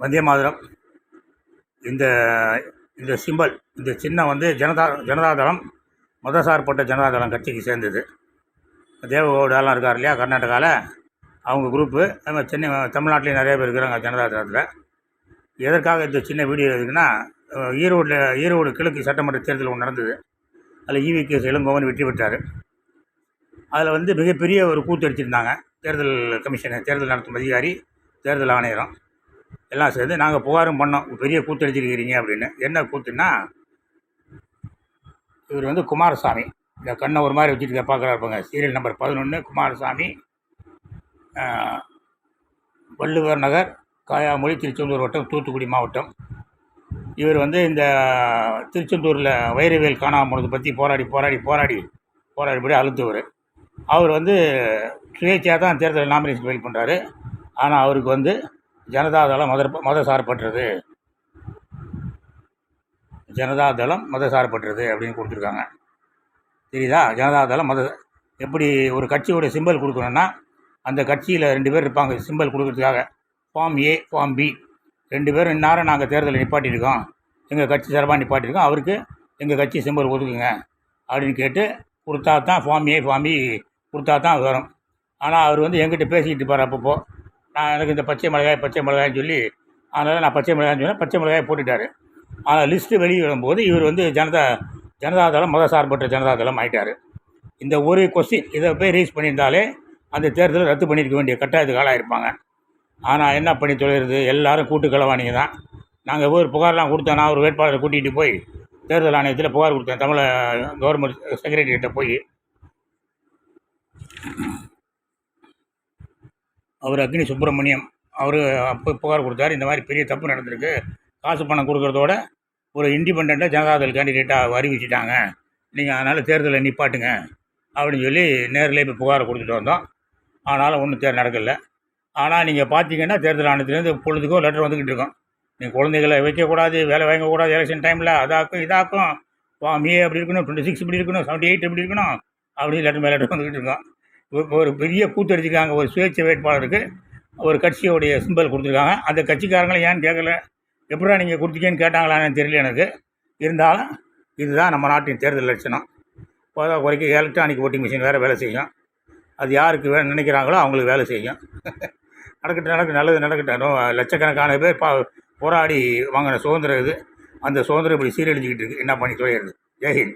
வந்தே மாதரம். இந்த இந்த சிம்பல் இந்த சின்னம் வந்து ஜனதா ஜனதாதளம் மதசார்பட்ட ஜனதாதளம் கட்சிக்கு சேர்ந்தது. தேவகவுடாலாம் இருக்கார் இல்லையா கர்நாடகாவில் அவங்க குரூப்பு நம்ம சென்னை தமிழ்நாட்டிலையும் நிறைய பேர் இருக்கிறாங்க ஜனதாதளத்தில். எதற்காக இந்த சின்ன வீடியோ இருக்குன்னா ஈரோடில் ஈரோடு கிழக்கு சட்டமன்ற தேர்தல் ஒன்று நடந்தது. அதில் ஈவி கேஸ் இளங்கோவன் வெற்றி பெற்றார். அதில் வந்து மிகப்பெரிய ஒரு கூத்து அடிச்சிருந்தாங்க. தேர்தல் கமிஷன் தேர்தல் நடத்தும் அதிகாரி தேர்தல் ஆணையரும். எல்லாம் சேர்ந்து நாங்கள் புகாரும் பண்ணோம். பெரிய கூத்து அடிச்சிருக்கிறீங்க அப்படின்னு. என்ன கூத்துன்னா இவர் வந்து குமாரசாமி. இந்த கண்ணை ஒரு மாதிரி வச்சுட்டு பார்க்குறா இருப்பாங்க சீரியல் நம்பர் பதினொன்று குமாரசாமி வள்ளுவர் நகர் காயாமொழி திருச்செந்தூர் வட்டம் தூத்துக்குடி மாவட்டம். இவர் வந்து இந்த திருச்செந்தூரில் வைரவியல் காணாமல் போனதை பற்றி போராடி போராடி போராடி போராடிபடி அழுத்தவர். அவர் வந்து சுயேட்சையாக தான் தேர்தல் நாமினேஷன் ஃபைல் பண்ணுறாரு ஆனால் அவருக்கு வந்து ஜனதாதளம் மத மதசார்பற்றது. ஜனதாதளம் மதசார்பற்றது அப்படின்னு கொடுத்துருக்காங்க. தெரியுதா? ஜனதாதளம் மத எப்படி ஒரு கட்சியோட சிம்பல் கொடுக்கணும்னா அந்த கட்சியில் ரெண்டு பேர் இருப்பாங்க சிம்பல் கொடுக்கறதுக்காக. ஃபார்ம் ஏ ஃபார்ம் பி ரெண்டு பேரும் இந்நேரம் நாங்கள் தேர்தலில் நிப்பாட்டியிருக்கோம். எங்கள் கட்சி சார்பாக நிப்பாட்டியிருக்கோம். அவருக்கு எங்கள் கட்சி சிம்பல் ஒதுக்குங்க அப்படின்னு கேட்டு கொடுத்தா தான் ஃபார்ம் ஏ ஃபார்ம் பி கொடுத்தா தான் வரும். ஆனால் அவர் வந்து எங்கிட்ட பேசிக்கிட்டு இருப்பார் அப்பப்போ. நான் எனக்கு இந்த பச்சை மிளகாய் பச்சை மிளகாய்னு சொல்லி அதனால் நான் பச்சை மிளகாய்னு சொன்னேன். பச்சை மிளகாய் போட்டுட்டார். ஆனால் லிஸ்ட்டு வெளியே வரும்போது இவர் வந்து ஜனதா ஜனதாதளம் மதசார்பற்ற ஜனதாதளம் ஆகிட்டார் இந்த ஒரு கொஸ்டின் இதை போய் ரீஸ் பண்ணியிருந்தாலே அந்த தேர்தலை ரத்து பண்ணியிருக்க வேண்டிய கட்டாயத்துக்கு ஆளாயிருப்பாங்க. ஆனால் என்ன பண்ணி தொலைகிறது? எல்லாரும் கூட்டு களவாணிங்க தான். நாங்கள் ஒரு புகார்லாம் கொடுத்தோம். நான் ஒரு வேட்பாளரை கூட்டிகிட்டு போய் தேர்தல் ஆணையத்தில் புகார் கொடுத்தேன். தமிழ கவர்மெண்ட் செக்ரட்டரிகிட்ட போய். அவர் அக்னி சுப்பிரமணியம் அவர் அப்போ புகார் கொடுத்தாரு. இந்த மாதிரி பெரிய தப்பு நடந்திருக்கு. காசு பணம் கொடுக்குறதோட ஒரு இண்டிபெண்ட்டாக ஜனதாதள் கேண்டிடேட்டாக அறிவிச்சிட்டாங்க. நீங்கள் அதனால் தேர்தலை நிப்பாட்டுங்க அப்படின்னு சொல்லி நேரில் இப்போ புகாரை கொடுத்துட்டு வந்தோம். ஆனாலும் ஒன்றும் தேர் நடக்கலை. ஆனால் நீங்கள் பார்த்தீங்கன்னா தேர்தல் ஆணையத்துலேருந்து பொழுதுக்கோ லெட்டர் வந்துக்கிட்டு இருக்கோம். நீங்கள் குழந்தைகளை வைக்கக்கூடாது வேலை வாங்கக்கூடாது எலெக்ஷன் டைமில் அதாக்கும் இதாக்கும். வாமி அப்படி இருக்கணும்? டுவெண்ட்டி சிக்ஸ் இப்படி இருக்கணும் செவன்ட்டி எயிட் இப்படி இருக்கணும் அப்படின்னு லெட்டர் மேலே லெட்டர் வந்துக்கிட்டு இருக்கோம். ஒரு- பெரிய கூத்தடிச்சிருக்காங்க ஒரு சுயேட்சை வேட்பாளருக்கு ஒரு கட்சியோடைய சிம்பல் கொடுத்துருக்காங்க. அந்த கட்சிக்காரங்களும் ஏன்னு கேட்கல? எப்படா நீங்கள் கொடுத்தீங்கன்னு கேட்டாங்களான்னு தெரியல எனக்கு. இருந்தாலும் இதுதான் நம்ம நாட்டின் தேர்தல் லட்சணம். போதா குறைக்க எலக்ட்ரானிக் ஓட்டிங் மிஷின் வேறு வேலை செய்யும். அது யாருக்கு வே நினைக்கிறாங்களோ அவங்களுக்கு வேலை செய்யும். நடக்கட்டும் நடக்க நல்லது நடக்கட்டும். லட்சக்கணக்கான பேர் பா போராடி வாங்கின சுதந்திரம் இது. அந்த சுதந்திரம் இப்படி சீரழிஞ்சிக்கிட்டு இருக்கு. என்ன பண்ணி தொலைகிறது? ஜெயஹிந்த்